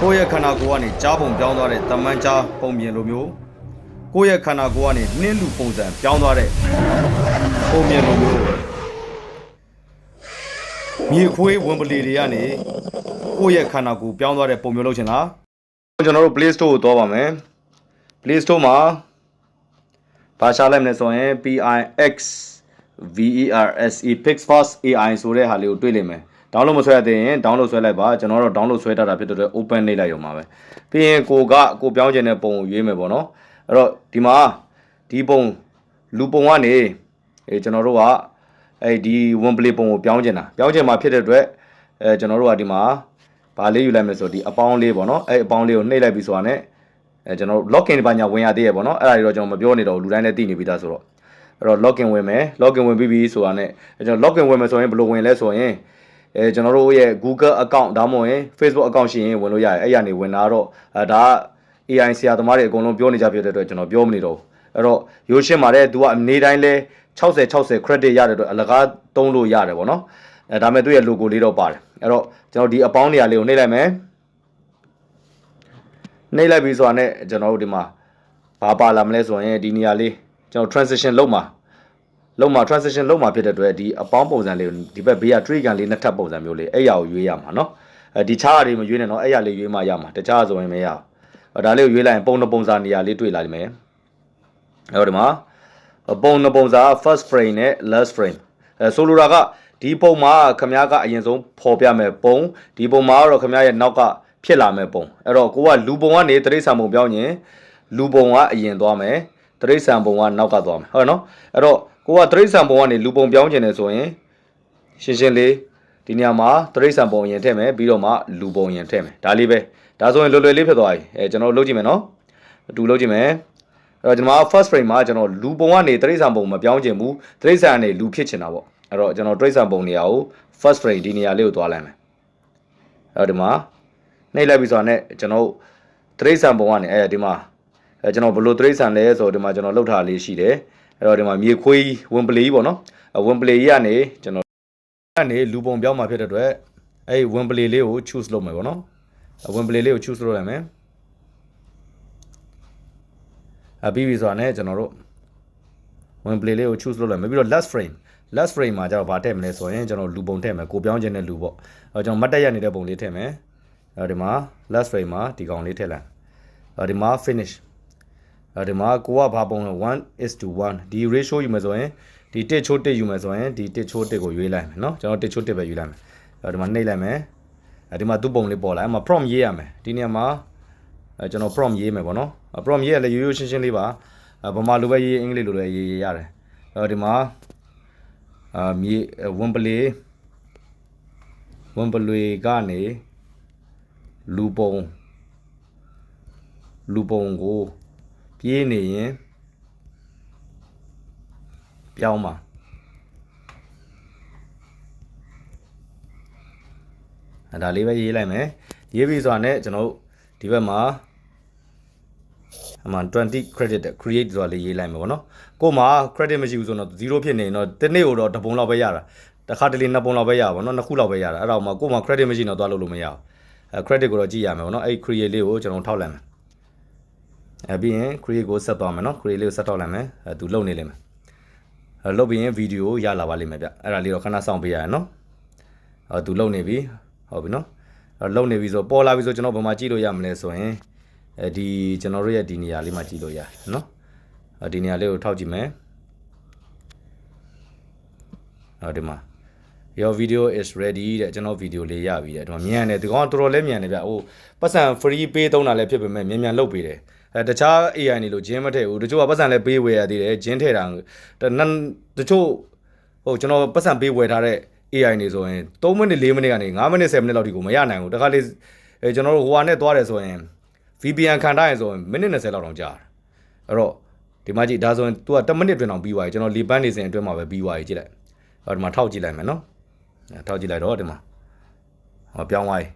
ကိုယ့်ရဲ့ခန္ဓာကိုယ်ကနေကြားပုံပြောင်းသွားတဲ့တမန်ကြားပုံပြင်လိုမျိုးကိုယ့်ရဲ့ခန္ဓာကိုယ်ကနေနှင်းလူပုံစံပြောင်းသွားတဲ့ပုံပြင်လိုမျိုးမြေခွေးဝင်ပလီတွေကနေကိုယ့်ရဲ့ခန္ဓာကိုယ်ပြောင်းသွားတဲ့ပုံမျိုးလုပ်ချင်လားကျွန်တော်တို့ Play Store ကိုသွားပါမယ် Play Store မှာဘာရှာလိုက်မလဲဆိုရင် PIX VERSE Pixfast AI ဆိုတဲ့ဟာလေးကိုတွေ့လိမ့်မယ် download မဆွဲရသေးရင် download ဆွဲလိုက်ပါကျွန်တော်တော့ download ဆွဲထားတာဖြစ်တဲ့အတွက် open နေလိုက်ရုံပါပဲပြီးရင်ကိုကကိုပြောင်းချင်တဲ့ပုံကိုရွေးမယ်ပေါ့နော်အဲ့တော့ဒီမှာဒီပုံလူပုံကနေအဲကျွန်တော်တို့ကအဲဒီ one play ပုံကိုပြောင်းချင်တာပြောင်းချင်မှာဖြစ်တဲ့အတွက်အဲကျွန်တော်တို့ကဒီမှာဗာလေးယူလိုက်မယ်ဆိုဒီအပေါင်းလေးပေါ့နော်အဲအပေါင်းလေးကိုနှိပ်လိုက်ပြီဆိုတာနဲ့အဲကျွန်တော်တို့ login ဘာညာဝင်ရသေးရပေါ့နော်အဲ့ဒါတွေတော့ကျွန်တော်မပြောနေတော့ဘူးလူတိုင်းလည်းသိနေပြီးသားဆိုတော့ အဲ့တော့ login ဝင်မယ် login ဝင်ပြီးပြီဆိုတာနဲ့အဲကျွန်တော် login ဝင်မယ်ဆိုရင်ဘယ်လိုဝင်လဲဆိုရင်အဲကျွန်တော်တို့ရဲ့ Google account ဒါမှမဟုတ်ရင် Facebook account ရှိရင်ဝင်လို့ရတယ်အဲ့ရနေဝင်လာတော့အဲဒါက AI ဆရာသမားတွေအကုန်လုံးပြောနေကြဖြစ်တဲ့အတွက်ကျွန်တော်ပြောမနေတော့ဘူးအဲ့တော့ရိုးရှင်းပါတယ် तू ကအနေတိုင်းလဲ60 60 credit ရတဲ့အတွက်အလကားသုံးလို့ရတယ်ပေါ့နော်အဲဒါပေမဲ့သူ့ရဲ့ logo လေးတော့ပါတယ်အဲ့တော့ကျွန်တော်ဒီအပေါင်းနေရာလေးကိုနှိပ်လိုက်မယ်နှိပ်လိုက်ပြီဆိုတာနဲ့ကျွန်တော်တို့ဒီမှာဘာပါလာမလဲဆိုရင်ဒီနေရာလေးကျွန်တော် transition လုပ်မှာ လုံးမှာ transition လုံးမှာဖြစ်တဲ့အတွက်ဒီအပေါင်းပုံစံလေးကိုဒီဘက်ဘေးက tree gun လေးနှစ်ထပ်ပုံစံမျိုးလေးအဲ့ရကိုရွေးရမှာနော်အဲဒီခြားရတွေမရွေးနဲ့နော်အဲ့ရလေးရွေးမှရမှာတခြားဆိုရင်မရဘူးဒါလေးကိုရွေးလိုက်ရင်ပုံနှပုံစာနေရာလေးတွေ့လာလိမ့်မယ်အဲ့တော့ဒီမှာပုံနှပုံစာ first frame နဲ့ last frame အဲဆိုလိုတာကဒီပုံမှာခမ ्या ကအရင်ဆုံးဖော်ပြမယ်ပုံဒီပုံမှာကတော့ခမ ्या ရဲ့နောက်ကဖြစ်လာမယ်ပုံအဲ့တော့ကိုကလူပုံကနေတရိษံပုံပြောင်းရင်လူပုံကအရင်သွားမယ်တရိษံပုံကနောက်ကသွားမယ်ဟုတ်နော်အဲ့တော့ ကိုကတရိษံပုံကနေလူပုံပြောင်းကျင်တယ်ဆိုရင်ရှင်းရှင်းလေးဒီနေရာမှာတရိษံပုံအရင်ထည့်မယ်ပြီးတော့မှလူပုံအရင်ထည့်မယ်ဒါလေးပဲဒါဆိုရင်လွယ်လွယ်လေးဖြစ်သွားပြီအဲကျွန်တော်လုပ်ကြည့်မယ်နော်အတူလုပ်ကြည့်မယ်အဲ့တော့ကျွန်တော် first frame မှာကျွန်တော်လူပုံကနေတရိษံပုံမပြောင်းကျင်ဘူးတရိษံကနေလူဖြစ်ချင်တာပေါ့အဲ့တော့ကျွန်တော်တရိษံပုံနေရာကို first frame ဒီနေရာလေးကိုသွားလိုက်မယ်အဲ့တော့ဒီမှာနှိပ်လိုက်ပြီဆိုတာနဲ့ကျွန်တော်တရိษံပုံကနေအဲဒီမှာအဲကျွန်တော်ဘယ်လိုတရိษံလဲဆိုတော့ဒီမှာကျွန်တော်လှုပ်ထားလေးရှိတယ် အဲ့တော့ဒီမှာမြေခွေးဝင်ပလီပေါ့နော်ဝင်ပလီကြီးကနေကျွန်တော်ကနေလူပုံပြောင်းมาဖြစ်တဲ့အတွက်အဲ့ဝင်ပလီလေးကို choose လုပ်မယ်ပေါ့နော်ဝင်ပလီလေးကို choose လုပ်လိုက်မယ်အပြီးပြီဆိုတာနဲ့ကျွန်တော်တို့ဝင်ပလီလေးကို choose လုပ်လိုက်မယ်ပြီးတော့ last frame last frame မှာကျတော့ဗာထည့်မလဲဆိုရင်ကျွန်တော်လူပုံထည့်မယ်ကိုပြောင်းခြင်းတဲ့လူပေါ့အဲကျွန်တော်မတ်တက်ရနေတဲ့ပုံလေးထည့်မယ်အဲဒီမှာ last frame မှာဒီကောင်လေးထည့်လိုက်အဲဒီမှာ finish အဲ ဒီမှာကိုကဘာပုံလဲ1 is to 1ဒီ ratio ယူမယ်ဆိုရင်ဒီ1ချိုး1ယူမယ်ဆိုရင်ဒီ1ချိုး1ကိုရွေးလိုက်မယ်เนาะကျွန်တော်1ချိုး1ပဲယူလိုက်မယ်အဲဒီမှာနှိပ်လိုက်မယ်အဲဒီမှာသူ့ပုံလေးပေါ်လာအဲဒီမှာ prompt ရေးရမယ်ဒီနေရာမှာအဲကျွန်တော် prompt ရေးမယ်ပေါ့နော် prompt ရေးရလဲရိုးရိုးရှင်းရှင်းလေးပါဗမာလိုပဲရေးအင်္ဂလိပ်လိုလည်းရေးရတယ်အဲဒီမှာအာမြေဝန်ပလေဝန်ပလွေကနေလူပုံလူပုံကို ပြေးနေရင်ပြောင်းပါအဲဒါလေးပဲရေးလိုက်မယ်ရေးပြီဆိုတာနဲ့ကျွန်တော်တို့ဒီဘက်မှာအမှန်20 credit create ဆိုတာလေးရေးလိုက်မယ်ဗောနော်ကို့မှာ credit မရှိဘူးဆိုတော့0ဖြစ်နေရင်တော့တစ်နေ့ကိုတော့တစ်ပုံလောက်ပဲရတာတစ်ခါတလေနှစ်ပုံလောက်ပဲရပါဗောနော်နှစ်ခုလောက်ပဲရတာအဲ့ဒါမှကို့မှာ credit မရှိတော့သွားလို့လို့မရဘူးအဲ credit ကိုတော့ကြည့်ရမယ်ဗောနော်အဲ့ create လေးကိုကျွန်တော်ထောက်လိုက်မယ် အဲပြီးရင် create ကိုဆက်သွားမယ်နော် create လေးကိုဆက်ထောက်လိုက်မယ်အဲသူလုံနေလိမ့်မယ်အဲလုတ်ပြီးရင်ဗီဒီယိုရလာပါလိမ့်မယ်ဗျအဲ့ဒါလေးတော့ခဏစောင့်ပေးရရနော်အဲသူလုံနေပြီဟုတ်ပြီနော်အဲလုံနေပြီဆိုပေါ်လာပြီဆိုကျွန်တော်ဘယ်မှာကြည့်လို့ရမလဲဆိုရင်အဲဒီကျွန်တော်တို့ရဲ့ဒီနေရာလေးမှာကြည့်လို့ရတယ်နော်အဲဒီနေရာလေးကိုထောက်ကြည့်မယ်ဟောဒီမှာ your video is ready တဲ့ကျွန်တော်ဗီဒီယိုလေးရပြီတဲ့ဒီမှာမြန်တယ်ဒီကောင်ကတော်တော်လေးမြန်တယ်ဗျဟိုပတ်စံ free ပေးသုံးတာလည်းဖြစ်ပေမဲ့မြန်မြန်လုပ်ပေးတယ် အဲတခြား AI နေလို့ဂျင်းမထည့်ဘူးတချို့ကပတ်စံလည်းပေးဝယ်ရသေးတယ်ဂျင်းထည့်တာတချို့ဟိုကျွန်တော်ပတ်စံပေးဝယ်ထားတဲ့ AI နေဆိုရင်3မိနစ်4မိနစ်ကနေ5မိနစ်10မိနစ်လောက်ဒီကိုမရနိုင်ဘူးတခါလေအဲကျွန်တော်တို့ဟိုဟာနဲ့သွားတယ်ဆိုရင် VPN ခံထားရင်ဆိုရင်မိနစ်20လောက်တောင်ကြာတယ်အဲ့တော့ဒီမှာကြည့်ဒါဆိုရင် तू က10မိနစ်အတွင်းတောင်ပြီးသွားပြီကျွန်တော်လေပန်းနေစဉ်အတွင်းမှာပဲပြီးသွားပြီကြည့်လိုက်အဲ့ဒီမှာထောက်ကြည့်လိုက်မယ်နော်ထောက်ကြည့်လိုက်တော့ဒီမှာဟောပြောင်းသွားပြီ